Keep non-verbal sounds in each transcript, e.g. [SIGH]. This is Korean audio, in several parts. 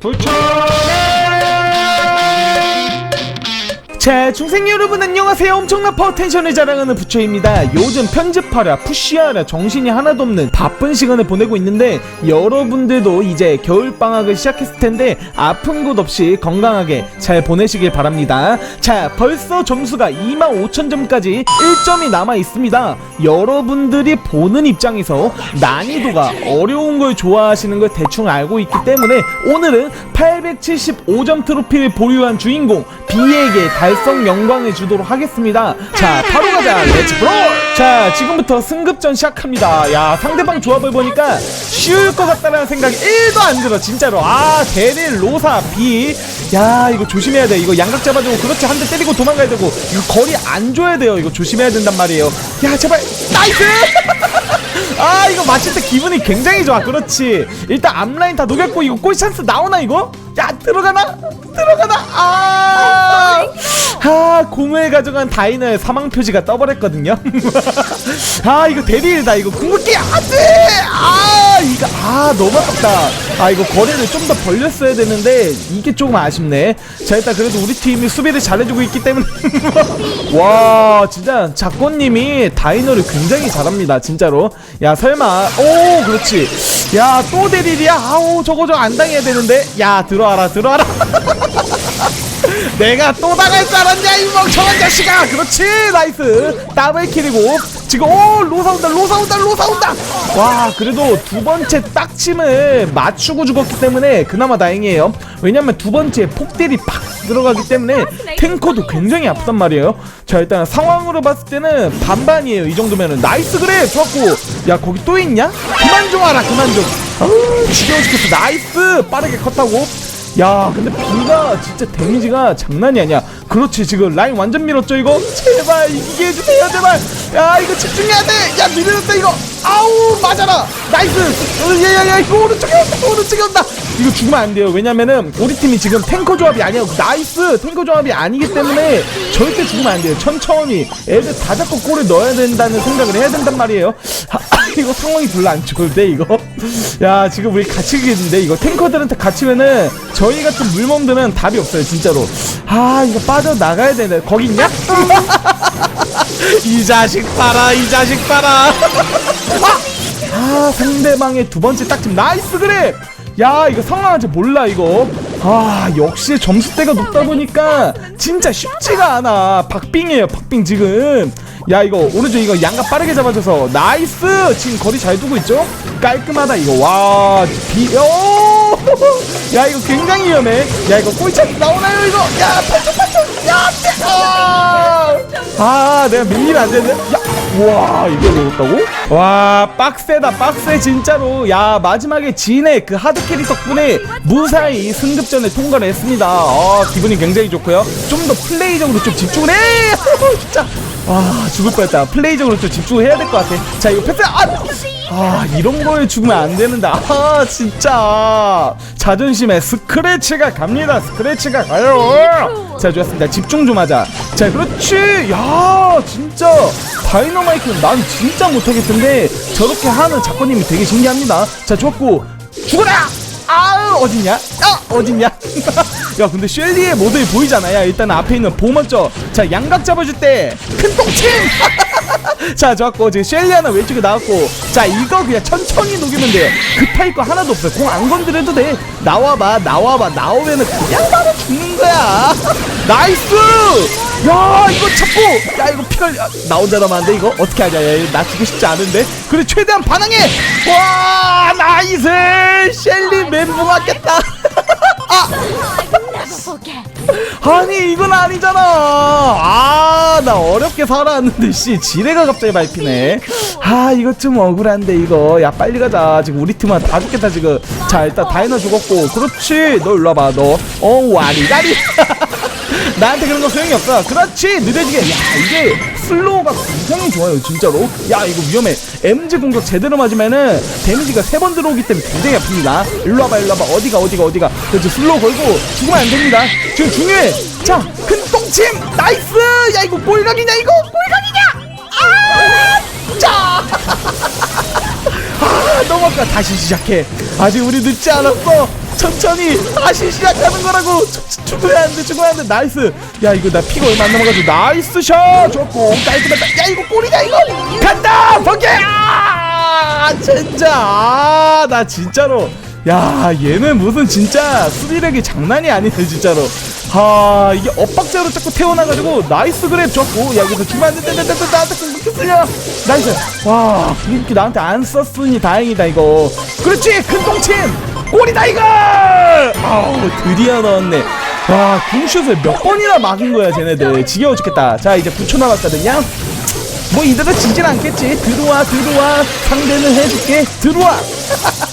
부처 자, 중생 여러분 안녕하세요. 엄청난 파워텐션을 자랑하는 부처입니다. 요즘 편집하랴, 푸시하랴, 정신이 하나도 없는 바쁜 시간을 보내고 있는데 여러분들도 이제 겨울방학을 시작했을 텐데 아픈 곳 없이 건강하게 잘 보내시길 바랍니다. 자, 벌써 점수가 25,000점까지 1점이 남아 있습니다. 여러분들이 보는 입장에서 난이도가 어려운 걸 좋아하시는 걸 대충 알고 있기 때문에 오늘은 875점 트로피를 보유한 주인공 B에게 달성 영광을 주도록 하겠습니다. 자, 바로 가자. 렛츠 브롤! 자, 지금부터 승급전 시작합니다. 야, 상대방 조합을 보니까 쉬울 것 같다는 생각이 1도 안 들어, 진짜로. 아, 대릴, 로사, B. 야, 이거 조심해야 돼. 이거 양각 잡아주고, 그렇지. 한 대 때리고 도망가야 되고, 이거 거리 안 줘야 돼요. 이거 조심해야 된단 말이에요. 야, 제발, 나이스! [LAUGHS] 아, 이거 맞힐 때 기분이 굉장히 좋아. 그렇지. 일단 앞라인 다 녹였고, 이거 골 찬스 나오나, 이거? 야, 들어가나? 들어가나? 아! 아, 공을 가져간 다이너의 사망 표지가 떠버렸거든요. [LAUGHS] 아, 이거 대리다. 이거 궁극기 안 돼! 아, 이거, 아, 너무 아깝다. 아, 이거 거리를 좀 더 벌렸어야 되는데, 이게 조금 아쉽네. 자, 일단 그래도 우리 팀이 수비를 잘해주고 있기 때문에. [LAUGHS] 와, 진짜, 작고님이 다이너를 굉장히 잘합니다. 진짜로. 야, 설마. 오, 그렇지. 야, 또 대리야. 아우, 저거 저 안 당해야 되는데. 야, 들어와라, 들어와라. [LAUGHS] 내가 또 당할 줄 알았냐 이 멍청한 자식아 그렇지 나이스 더블 킬이고 지금 오 로사 온다 로사 온다 로사 온다 와 그래도 두 번째 딱침을 맞추고 죽었기 때문에 그나마 다행이에요 왜냐면 두 번째 폭딜이 팍 들어가기 때문에 탱커도 굉장히 아프단 말이에요. 자 일단 상황으로 봤을 때는 반반이에요. 이 정도면은. 나이스 그래! 좋았고. 야 거기 또 있냐? 그만 좀 와라 그만 좀. 아우 지겨워 죽겠어. 나이스! 빠르게 컷하고 야 근데 비가 진짜 데미지가 장난이 아니야. 그렇지 지금 라인 완전 밀었죠 이거? 제발 이기게 해주세요 제발. 야 이거 집중해야 돼야 밀렸다 이거. 아우 맞아라. 나이스. 야야야 이거 오른쪽에 온다 오른쪽에 온다. 이거 죽으면 안 돼요. 왜냐면은 우리 팀이 지금 탱커 조합이 아니야 나이스. 탱커 조합이 아니기 때문에 절대 죽으면 안 돼요. 천천히. 애들 다 잡고 골을 넣어야 된다는 생각을 해야 된단 말이에요. 아, [LAUGHS] 이거 상황이 별로 안 좋은데 이거 야 지금 우리 갇히겠는데 이거 탱커들한테 갇히면은 저희 같은 물몸들은 답이 없어요 진짜로. 아 이거 빠져나가야 되네 거기 있냐? [LAUGHS] 이 자식 봐라 이 자식 봐라. 아 상대방의 두 번째 딱팀. 나이스 그래 야 이거 상황한테 몰라 이거 아 역시 점수대가 높다 보니까 진짜 쉽지가 않아. 박빙이에요 박빙 지금. 야 이거 오른쪽 이거 양가 빠르게 잡아줘서 나이스! 지금 거리 잘 두고 있죠? 깔끔하다 이거. 와비야 [LAUGHS] 이거 굉장히 위험해. 야 이거 꼴차 나오나요 이거? 야 팔쪽 팔쪽! 야 아, 아 내가 밀리면 안 되는데? 야 우와 이걸 먹었다고? 와 빡세다 빡세 진짜로. 야 마지막에 진의 그 하드 캐리 덕분에 무사히 승급전에 통과를 했습니다. 어 기분이 굉장히 좋고요. 좀 더 플레이적으로 좀 집중을 해! 진짜. 와 죽을 뻔했다. 플레이적으로 좀 집중을 해야 될 것 같아. 자 이거 패스 아, 아 이런 거에 죽으면 안 되는데. 아 진짜. 자존심에 스크래치가 갑니다. 스크래치가 가요. 자 좋았습니다. 집중 좀 하자. 자 그렇지. 야 진짜. 다이너마이트 난 진짜 못하겠던데 저렇게 하는 작가님이 되게 신기합니다. 자 좋았고. 죽어라! 아 어딨냐? 아 어딨냐? [LAUGHS] 야 근데 쉘리의 모델 보이잖아. 야 일단 앞에 있는 보 먼저 자 양각 잡아줄 때 큰 똥침 [LAUGHS] [LAUGHS] 자 좋았고 지금 쉘리 하나 왼쪽에 나왔고 자 이거 그냥 천천히 녹이면 돼 급할 거 하나도 없어 공안 건드려도 돼. 나와봐 나와봐. 나오면은 그냥 바로 죽는 거야. [LAUGHS] 나이스! 야 이거 잡고! 야 이거 피가 아, 나 혼자 남았는데 이거? 어떻게 하냐? 야 나 죽고 싶지 않은데? 그래 최대한 반항해! 와 나이스! 셸리 멘붕 왔겠다. [LAUGHS] 아 니 이건 아니잖아. 아 나 어렵게 살아왔는데 씨 지뢰가 갑자기 밟히네. 아 이거 좀 억울한데 이거. 야 빨리 가자. 지금 우리 팀은 다 죽겠다 지금. 자 일단 다이너 죽었고. 그렇지. 너 일로 와봐 너어 와리가리. [LAUGHS] 나한테 그런 거 소용이 없어. 그렇지. 느려지게. 야 이게 슬로우가 굉장히 좋아요 진짜로. 야 이거 위험해. MG 공격 제대로 맞으면은 데미지가 세 번 들어오기 때문에 굉장히 아픕니다. 일로 와봐 일로 와봐. 어디가 어디가 어디가. 그렇지 슬로우 걸고 죽으면 안 됩니다. 지금 중요해. 자큰 똥침! 나이스! 야 이거 꼴각이냐 이거? 꼴각이냐? 아! 자! [LAUGHS] 아 아까 다시 시작해. 아직 우리 늦지 않았어. 천천히 다시 시작하는 거라고. 죽어야 안돼 죽어야 안돼 나이스. 야 이거 나 피가 얼마 안 남아가지고. 나이스 샷! 좋고. 깔끔하다 야 이거 골이다 이거! 간다! 번개! 아 진짜. 아 나 진짜로. 야 얘는 무슨 진짜 수비력이 장난이 아니네 진짜로 하 이게 엇박자로 자꾸 태어나가지고 나이스 그랩 좋고 야 여기서 주면 안돼 나한테 공격해 쓸려 나이스. 와 이렇게 나한테 안 썼으니 다행이다 이거. 그렇지 큰 동침. 골이다 이거 아우 드디어 넣었네. 와 궁슛을 몇 번이나 막은 거야 쟤네들. 지겨워 죽겠다. 자 이제 9초 남았거든요. 뭐 이대로 지진 않겠지. 들어와 들어와. 상대는 해줄게. 들어와 [LAUGHS]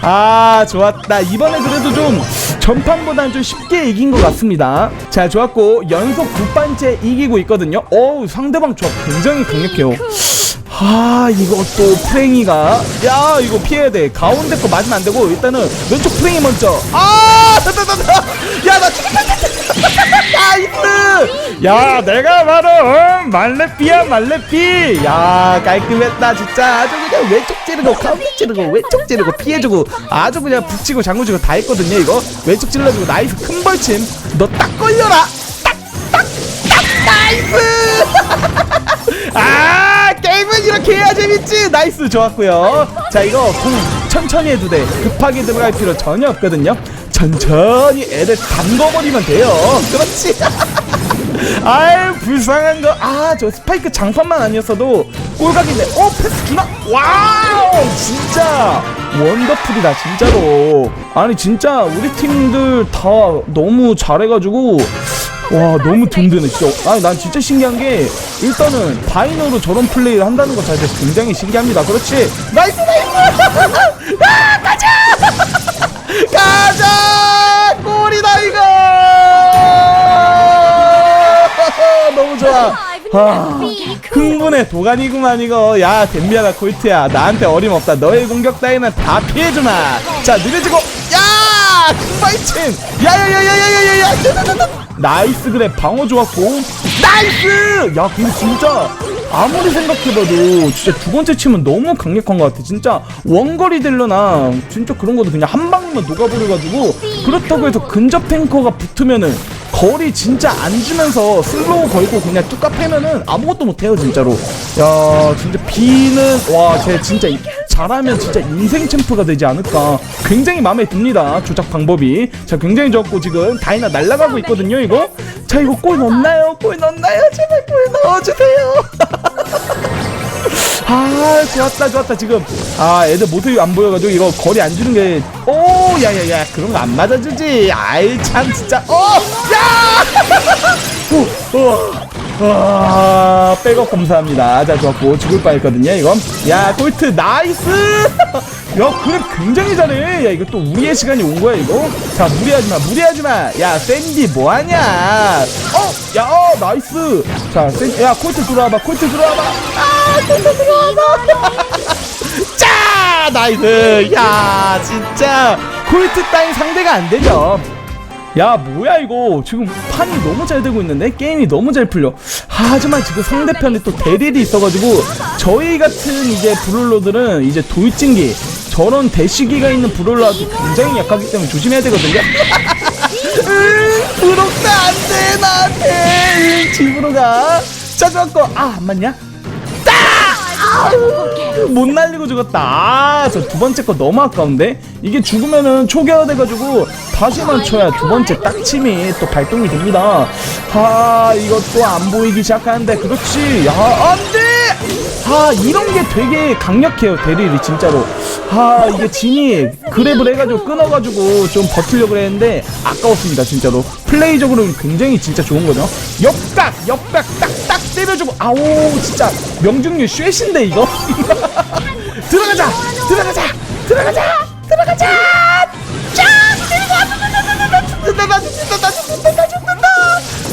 아 좋았다. 이번에 그래도 좀 전판보다는 좀 쉽게 이긴 것 같습니다. 자 좋았고 연속 두 번째 이기고 있거든요. 어우 상대방 조합 굉장히 강력해요. 아 이것도 프랭이가 야 이거 피해야 돼. 가운데 거 맞으면 안 되고 일단은 왼쪽 프랭이 먼저. 아 야나 죽었다 나이스! 야 내가 바로 어, 말레피야 말레피! 야 깔끔했다 진짜. 아주 그냥 왼쪽 찌르고 가운데 찌르고 왼쪽 찌르고 피해주고 아주 그냥 북치고 장구치고 다 했거든요 이거. 왼쪽 찔러주고 나이스 큰 벌침. 너 딱 걸려라! 딱 딱 딱! 나이스! [LAUGHS] 아 게임은 이렇게 해야 재밌지? 나이스 좋았고요. 자 이거 공 천천히 해도 돼. 급하게 들어갈 필요 전혀 없거든요 천천히 애들 담궈버리면 돼요. 그렇지? [LAUGHS] 아유 불쌍한 거 아 저 스파이크 장판만 아니었어도 꼴각인데. 어 패스 기나 와우! 진짜 원더풀이다 진짜로. 아니 진짜 우리 팀들 다 너무 잘해가지고 와 너무 든든해 진짜. 아니 난 진짜 신기한 게 일단은 바이너로 저런 플레이를 한다는 것 자체가 굉장히 신기합니다. 그렇지? 나이스 나이스! [LAUGHS] 아 가자 가자! 골이다 이거! 너무 좋아. 아, 흥분해 도가니구만 이거 야 덴비아나 콜트야 나한테 어림없다 너의 공격 따위는 다 피해주마 자 느려지고 야 금바이친 야야야야야야야 나이스 그래 방어 좋았고 나이스 야 근데 진짜 아무리 생각해봐도 진짜 두 번째 침은 너무 강력한 것 같아. 진짜 원거리 딜러나 진짜 그런 것도 그냥 한 방이면 녹아버려가지고 그렇다고 해서 근접 탱커가 붙으면은 거리 진짜 안 주면서 슬로우 걸고 그냥 뚝까 패면은 아무것도 못해요 진짜로. 야 진짜 비는 와 쟤 진짜 이- 잘하면 진짜 인생 챔프가 되지 않을까. 굉장히 마음에 듭니다. 조작 방법이. 자 굉장히 좋고 지금 다이나 날아가고 있거든요 이거. 자 이거 골 넣나요? 골 넣나요? 제발 골 넣어주세요. [LAUGHS] 아 좋았다 좋았다 지금. 아 애들 모습이 안 보여가지고 이거 거리 안 주는 게 오 야야야 그런 거 안 맞아주지. 아이 참 진짜. 어야 [LAUGHS] 와 백업 감사합니다. 자 좋았고 죽을 뻔했거든요 이건 야 꼴트 나이스! [LAUGHS] 야 그래 굉장히 잘해. 야 이거 또 우리의 시간이 온 거야 이거. 자 무리하지 마 무리하지 마. 야 샌디 뭐하냐? 어 야 어, 나이스! 자 샌디 야 꼴트 들어와봐 꼴트 들어와봐. 아 꼴트 들어와봐. [LAUGHS] 짜 나이스. 야 진짜. 콜트 따윈 상대가 안 되죠 야 뭐야 이거. 지금 판이 너무 잘 되고 있는데? 게임이 너무 잘 풀려. 하지만 지금 상대편에 또 대릴이 있어가지고 저희 같은 이제 브롤러들은 이제 돌진기 저런 대시기가 있는 브롤러도 굉장히 약하기 때문에 조심해야 되거든요. 응 [LAUGHS] 부럽다 안돼 나한테. 응, 집으로 가자 좋았고 아안 맞냐 못 날리고 죽었다. 아, 저 두 번째 거 너무 아까운데? 이게 죽으면은 초기화돼가지고 다시만 쳐야 두 번째 딱침이 또 발동이 됩니다. 아, 이것도 안 보이기 시작하는데, 그렇지. 야, 안 돼! 아, 이런 게 되게 강력해요, 대릴이, 진짜로. 아, 이게 진이 그랩을 해가지고 끊어가지고 좀 버틸려고 했는데, 아까웠습니다, 진짜로. 플레이적으로는 굉장히 진짜 좋은 거죠. 옆각, 옆각, 딱딱 때려주고, 아우, 진짜 명중률 쉐신데, 이거? [LAUGHS] 들어가자! 들어가자! 들어가자! 들어가자! 자! 죽는다! 나 죽는다! 나 죽는다! 나 죽는다!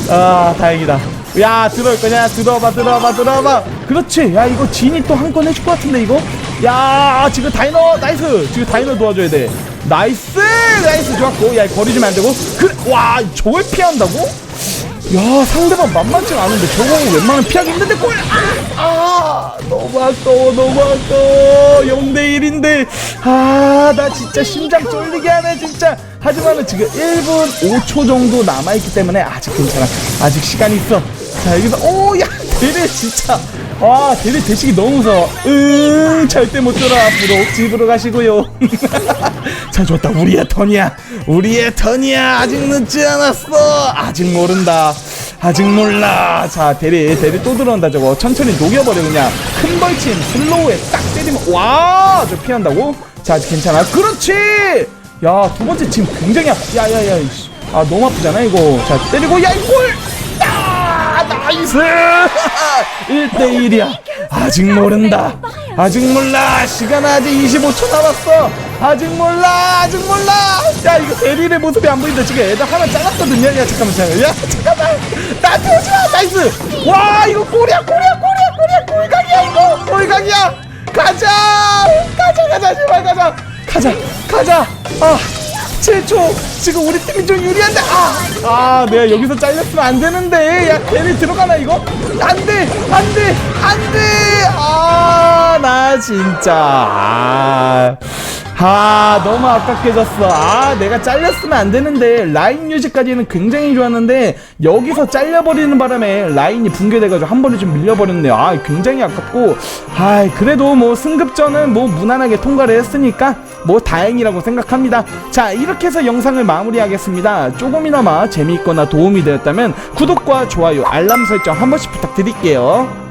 아, 다행이다. 야, 들어올 거냐? 들어와봐, 들어와봐, 들어와봐. 그렇지. 야, 이거 진이 또 한 건 해줄 것 같은데, 이거? 야, 지금 다이너, 나이스! 지금 다이너 도와줘야 돼. 나이스! 나이스, 좋았고. 야, 거리 주면 안 되고. 그래, 와, 저걸 피한다고? 야 상대방 만만치가 않은데 저거 웬만하면 피하기 힘든데 골! 아, 아 너무 아까워 너무 아까워 0대1인데 아 나 진짜 심장 쫄리게 하네 진짜 하지만은 지금 1분 5초 정도 남아있기 때문에 아직 괜찮아 아직 시간이 있어 자 여기서 오야 대대 [LAUGHS] 진짜 아 대대 대식이 너무 무서워. 응 절대 못 쫄아 앞으로 집으로 가시고요. [LAUGHS] 자 좋다. 우리의 턴이야. 우리의 턴이야. 아직 늦지 않았어. 아직 모른다. 아직 몰라. 자 대리 대리 또 들어온다 저거. 천천히 녹여버려 그냥. 큰 벌침 슬로우에 딱 때리면 와 저 피한다고? 자 아직 괜찮아. 그렇지! 야 두 번째 지금 굉장히 아파. 야야야 이씨. 아 너무 아프잖아 이거. 자 때리고 야 이걸 아, 나이스! [LAUGHS] 1대1이야. 아직 모른다. 아직 몰라. 시간 아직 25초 남았어. 아직 몰라. 아직 몰라. 야 이거 대리의 모습이 안 보인다. 지금 애들 하나 잘랐거든요. 야 잠깐만 잠깐만. 야 잠깐만. 나한테 오지마. 나이스. 와 이거 골이야 골이야 골이야 골이야. 골각이야 이거. 골각이야. 가자. 가자 가자. 제발 가자. 가자. 가자. 아 7초 지금 우리 팀이 좀 유리한데 아, 아 내가 여기서 잘렸으면 안 되는데. 야 괜히 들어가나 이거? 안돼! 안돼! 안돼! 아 나 진짜. 아, 아 너무 아깝게 졌어. 아 내가 잘렸으면 안 되는데 라인 유지까지는 굉장히 좋았는데 여기서 잘려버리는 바람에 라인이 붕괴돼가지고 한 번에 좀 밀려버렸네요. 아 굉장히 아깝고. 아 그래도 뭐 승급전은 뭐 무난하게 통과를 했으니까 뭐 다행이라고 생각합니다. 자 이렇게 해서 영상을 마무리하겠습니다. 조금이나마 재미있거나 도움이 되었다면 구독과 좋아요 알람 설정 한 번씩 부탁드릴게요